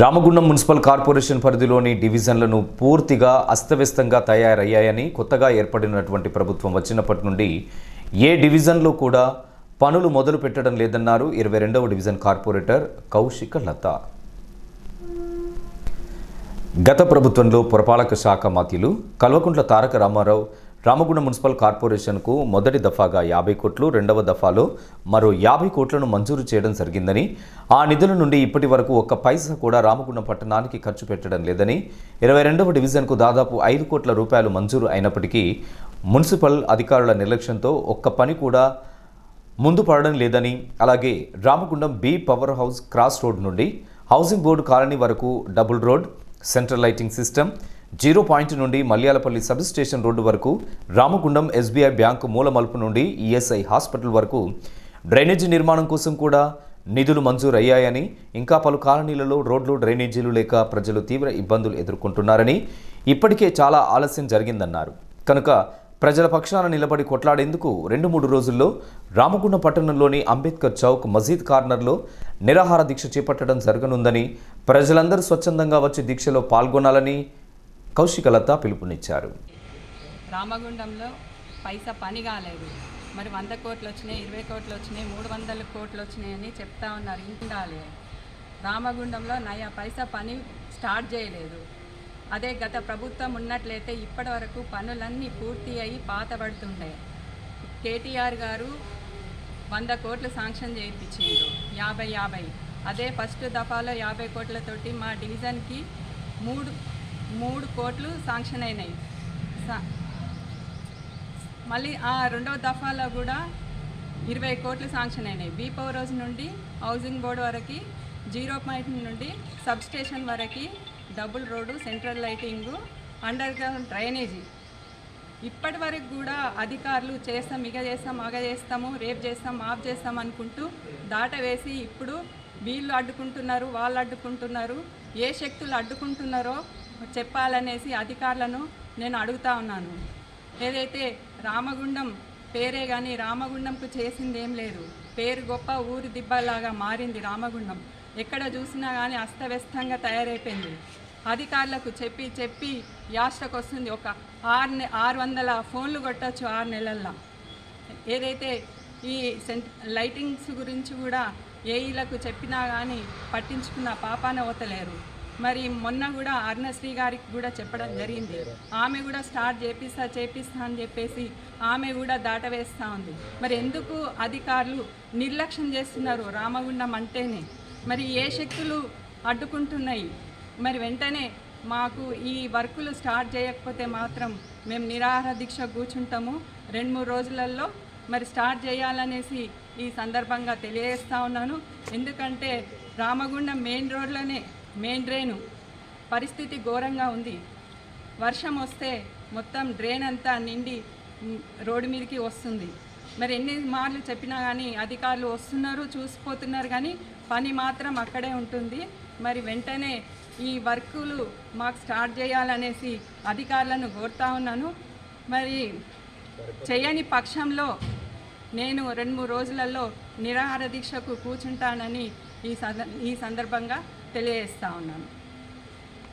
Ramagundam municipal corporation పరిధిలోని డివిజన్లను పూర్తిగా అస్తవ్యస్తంగా తయారయ్యాయని కొత్తగా ఏర్పడినటువంటి ప్రభుత్వం వచ్చినప్పటి నుండి ఏ డివిజన్లో కూడా పనులు మొదలు పెట్టడం లేదన్నారు ఇరవై రెండవ డివిజన్ కార్పొరేటర్ కౌశిక లత. గత ప్రభుత్వంలో పురపాలక శాఖ మాత్యులు కల్వకుంట్ల తారక రామారావు రామగుండం మున్సిపల్ కార్పొరేషన్కు మొదటి దఫాగా యాభై కోట్లు రెండవ దఫాలో మరో యాభై కోట్లను మంజూరు చేయడం జరిగిందని ఆ నిధుల నుండి ఇప్పటి వరకు ఒక్క పైసా కూడా రామగుండం పట్టణానికి ఖర్చు పెట్టడం లేదని ఇరవై రెండవ డివిజన్కు దాదాపు ఐదు కోట్ల రూపాయలు మంజూరు అయినప్పటికీ మున్సిపల్ అధికారుల నిర్లక్ష్యంతో ఒక్క పని కూడా ముందు పడడం లేదని అలాగే Ramagundam B power house cross road నుండి హౌసింగ్ బోర్డు కాలనీ వరకు double road central lighting system zero point నుండి మల్యాలపల్లి సబ్ స్టేషన్ రోడ్డు వరకు రామగుండం ఎస్బీఐ బ్యాంకు మూలమలుపు నుండి ఈఎస్ఐ హాస్పిటల్ వరకు డ్రైనేజీ నిర్మాణం కోసం కూడా నిధులు మంజూరు అయ్యాయని ఇంకా పలు కాలనీలలో రోడ్లు డ్రైనేజీలు లేక ప్రజలు తీవ్ర ఇబ్బందులు ఎదుర్కొంటున్నారని ఇప్పటికే చాలా ఆలస్యం జరిగిందన్నారు. కనుక ప్రజల పక్షాన నిలబడి కొట్లాడేందుకు రెండు మూడు రోజుల్లో రామగుండం పట్టణంలోని అంబేద్కర్ చౌక్ మజీద్ కార్నర్లో నిరాహార దీక్ష చేపట్టడం జరగనుందని ప్రజలందరూ స్వచ్ఛందంగా వచ్చి దీక్షలో పాల్గొనాలని కౌశికలత పిలుపునిచ్చారు. రామగుండంలో పైసా పని కాలేదు. మరి వంద కోట్లు వచ్చినాయి ఇరవై కోట్లు వచ్చినాయి మూడు వందల కోట్లు వచ్చినాయి అని చెప్తా ఉన్నారు. ఇండాలి రామగుండంలో నయా పైసా పని స్టార్ట్ చేయలేదు. అదే గత ప్రభుత్వం ఉన్నట్లయితే ఇప్పటి వరకు పనులన్నీ పూర్తి అయ్యి పాతబడుతుండే. కేటీఆర్ గారు వంద కోట్లు శాంక్షన్ చేయించిండ్రు యాభై యాభై. అదే ఫస్ట్ దఫాలో యాభై కోట్లతోటి మా డివిజన్కి మూడు మూడు కోట్లు శాంక్షన్ అయినాయి. మళ్ళీ ఆ రెండవ దఫాలో కూడా ఇరవై కోట్లు శాంక్షన్ అయినాయి. బీపో రోజు నుండి హౌసింగ్ బోర్డు వరకు జీరో పాయింట్ నుండి సబ్ స్టేషన్ వరకు double road central lighting underground drainage. ఇప్పటి వరకు కూడా అధికారులు చేస్తాం ఇక చేస్తాం అగ చేస్తాము రేపు చేస్తాం ఆఫ్ చేస్తాం అనుకుంటూ దాట వేసి ఇప్పుడు వీళ్ళు అడ్డుకుంటున్నారు వాళ్ళు అడ్డుకుంటున్నారు ఏ శక్తులు అడ్డుకుంటున్నారో చెప్పాలనేసి అధికారులను నేను అడుగుతా ఉన్నాను. ఏదైతే రామగుండం పేరే కానీ రామగుండంకు చేసింది ఏం లేదు. పేరు గొప్ప ఊరి దిబ్బలాగా మారింది రామగుండం. ఎక్కడ చూసినా కానీ అస్తవ్యస్తంగా తయారైపోయింది. అధికారులకు చెప్పి చెప్పి యాస్టకు వస్తుంది. ఒక ఆరు నె ఆరు వందల ఫోన్లు కొట్టచ్చు ఆరు నెలల్లో. ఏదైతే ఈ సెంట్ లైటింగ్స్ గురించి కూడా ఏఈలకు చెప్పినా కానీ పట్టించుకున్న పాపాన ఓతలేరు మరి మొన్న కూడా అరుణశ్రీ గారికి కూడా చెప్పడం జరిగింది. ఆమె కూడా స్టార్ట్ చేపిస్తా చేపిస్తా అని చెప్పేసి ఆమె కూడా దాటవేస్తూ ఉంది. మరి ఎందుకు అధికారులు నిర్లక్ష్యం చేస్తున్నారు? రామగుండం అంటేనే. మరి ఏ శక్తులు అడ్డుకుంటున్నాయి? మరి వెంటనే మాకు ఈ వర్కులు స్టార్ట్ చేయకపోతే మాత్రం మేము నిరాహార దీక్ష కూర్చుంటాము. రెండు మూడు రోజులలో మరి స్టార్ట్ చేయాలనేసి ఈ సందర్భంగా తెలియజేస్తా ఉన్నాను. ఎందుకంటే రామగుండం మెయిన్ రోడ్లోనే మెయిన్ డ్రైను. పరిస్థితి ఘోరంగా ఉంది. వర్షం వస్తే మొత్తం డ్రైన్ అంతా నిండి రోడ్డు మీదకి వస్తుంది. మరి ఎన్ని మార్లు చెప్పినా కానీ అధికారులు వస్తున్నారు చూసిపోతున్నారు కానీ పని మాత్రం అక్కడే ఉంటుంది. మరి వెంటనే ఈ వర్కులు మాకు స్టార్ట్ చేయాలనేసి అధికారులను కోరుతా ఉన్నాను. మరి చేయని పక్షంలో నేను రెండు మూడు రోజులలో నిరాహార దీక్షకు కూర్చుంటానని ఈ ఈ సందర్భంగా తెలియజేస్తా ఉన్నాను.